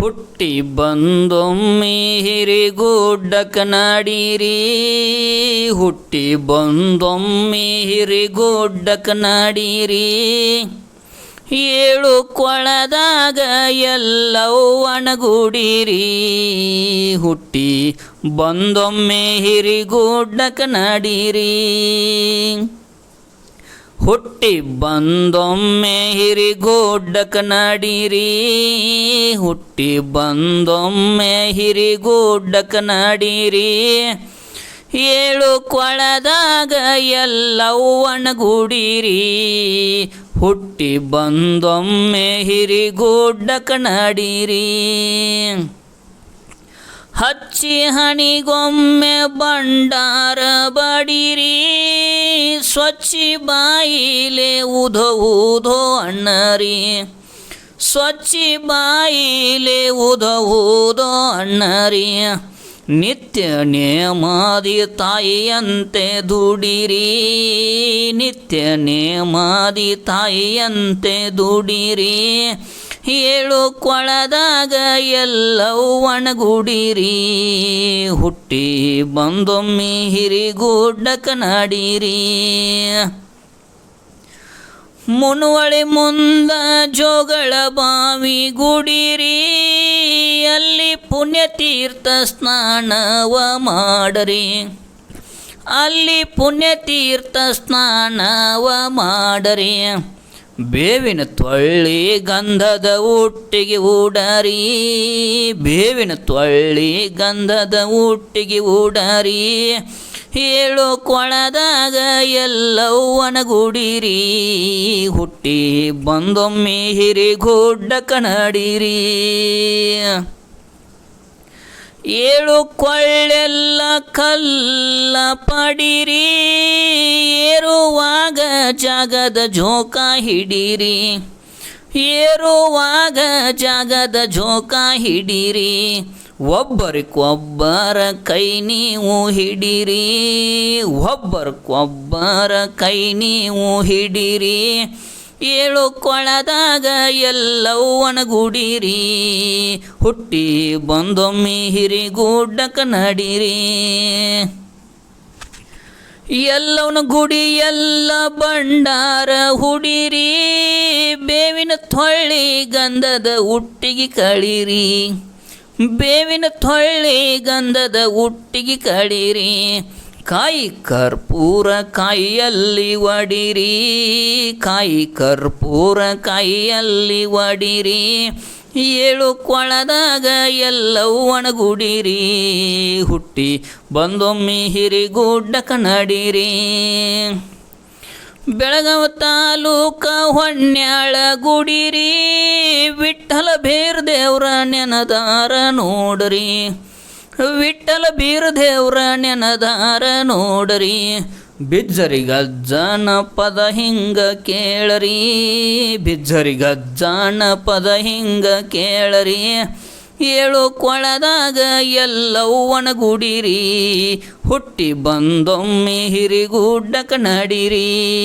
ಹುಟ್ಟಿ ಬಂದೊಮ್ಮೆ ಹಿರಿಗುಡ್ಡ ನಾಡಿರಿ ಹುಟ್ಟಿ ಬಂದೊಮ್ಮೆ ಹಿರಿಗುಡ್ಡ ನಾಡಿರಿ ಏಳು ಕೊಳದಾಗ ಎಲ್ಲವೂ ಒಣಗೂಡಿರಿ ಹುಟ್ಟಿ ಬಂದೊಮ್ಮೆ ಹಿರಿಗುಡ್ಡ ನಾಡಿರಿ ಹುಟ್ಟಿ ಬಂದೊಮ್ಮೆ ಹಿರಿಗುಡ್ಡಕ ನಾಡಿರಿ. ಹುಟ್ಟಿ ಬಂದೊಮ್ಮೆ ಹಿರಿಗುಡ್ಡಕ ನಾಡಿರಿ. ಏಳು ಕೊಳದಾಗ ಎಲ್ಲವೂ ಒಣಗೂಡಿರಿ. ಹುಟ್ಟಿ ಬಂದೊಮ್ಮೆ ಹಿರಿಗುಡ್ಡಕ ನಾಡಿರಿ. ಹಚ್ಚಿ ಹಣಿಗೊಮ್ಮೆ ಬಂಡಾರ ಬಡಿರಿ. ಸ್ವಚ್ಛಿ ಬಾಯಿಲೆ ಉಧೋ ಅಣ್ಣರಿ. ಸ್ವಚ್ಛಿ ಬಾಯಿಲೆ ಉಧೋ ಅಣ್ಣರಿ. ನಿತ್ಯ ನೇಮಾದಿ ತಾಯಿಯಂತೆ ದುಡಿರಿ. ನಿತ್ಯ ನೇಮಾದಿ ತಾಯಿಯಂತೆ ದುಡಿರಿ. ಏಳು ಕೊಳದಾಗ ಎಲ್ಲವೂ ಒಣಗುಡಿರಿ. ಹುಟ್ಟಿ ಬಂದೊಮ್ಮೆ ಹಿರಿಗೂಡ್ಡ ನಾಡಿರಿ ಮುನುವಳಿ ಮುಂದ ಜೋಗಳ ಬಾವಿ ಗುಡಿರಿ. ಅಲ್ಲಿ ಪುಣ್ಯತೀರ್ಥ ಸ್ನಾನವ ಮಾಡರಿ. ಅಲ್ಲಿ ಪುಣ್ಯತೀರ್ಥ ಸ್ನಾನವ ಮಾಡರಿ. ಬೇವಿನ ತೊಳ್ಳಿ ಗಂಧದ ಊಟಿಗೆ ಊಡಾರಿ. ಬೇವಿನ ತೊಳ್ಳಿ ಗಂಧದ ಊಟಿಗೆ ಊಡಾರಿ. ಏಳು ಕೊಳದಾಗ ಎಲ್ಲವೂ ಒಣಗೂಡಿರಿ. ಹುಟ್ಟಿ ಬಂದೊಮ್ಮೆ ಹಿರಿಗೂಡ್ಡ ಕನಡಿರಿ ಏಳು ಕೊಳ್ಳೆಲ್ಲ ಕಲ್ಲ ಪಡಿರಿ, ಏರುವಾಗ ಜಾಗದ ಜೋಕ ಹಿಡಿರಿ. ಏರುವಾಗ ಜಾಗದ ಜೋಕ ಹಿಡಿರಿ, ಒಬ್ಬರಿಗೊಬ್ಬರ ಕೈ ನೀವು ಹಿಡಿರಿ. ಒಬ್ಬರಿಗೊಬ್ಬರ ಕೈ ನೀವು ಹಿಡಿರಿ. ಏಳು ಕೊಳದಾಗ ಎಲ್ಲವೂ ಒಣಗೂಡಿರಿ. ಹುಟ್ಟಿ ಬಂದೊಮ್ಮೆ ಹಿರಿಗೂಡ್ಡ ನಡಿರಿ. ಎಲ್ಲವನ ಗುಡಿ ಎಲ್ಲ ಬಂಡಾರ ಹುಡಿರಿ. ಬೇವಿನ ತೊಳ್ಳಿ ಗಂಧದ ಉಟ್ಟಿಗೆ ಕಳಿರಿ. ಬೇವಿನ ತೊಳ್ಳಿ ಗಂಧದ ಉಟ್ಟಿಗೆ ಕಳಿರಿ. ಕಾಯಿ ಕರ್ಪೂರ ಕಾಯಿಯಲ್ಲಿ ಒಡಿರಿ, ಕಾಯಿ ಕರ್ಪೂರ ಕಾಯಿಯಲ್ಲಿ ಒಡಿರಿ, ಏಳು ಕೊಳದಾಗ ಎಲ್ಲವೂ ಒಣಗುಡಿರಿ, ಹುಟ್ಟಿ ಬಂದೊಮ್ಮೆ ಹಿರಿಗುಡ್ಡ ನಡಿರಿ ಬೆಳಗಾವ್ ತಾಲೂಕ ಹೊನ್ಯಾಳ ಗುಡಿರಿ, ವಿಠಲ ಬೇರ್ ದೇವ್ರ ನೆನದಾರ ನೋಡ್ರಿ. ವಿಠಲ ಬೀರ ದೇವ್ರ ನೆನದಾರ ನೋಡ್ರಿ. ಬಿಜ್ಜರಿ ಗಜ್ಜನ ಪದ ಹಿಂಗ ಕೇಳರಿ. ಬಿಜ್ಜರಿ ಗಜ್ಜನ ಪದ ಹಿಂಗ ಕೇಳರಿ. ಏಳು ಕೊಳದಾಗ ಎಲ್ಲವೂ ಒಣಗುಡಿರಿ. ಹುಟ್ಟಿ ಬಂದೊಮ್ಮೆ ಹಿರಿಗುಡ್ಡಕ ನಡಿರಿ.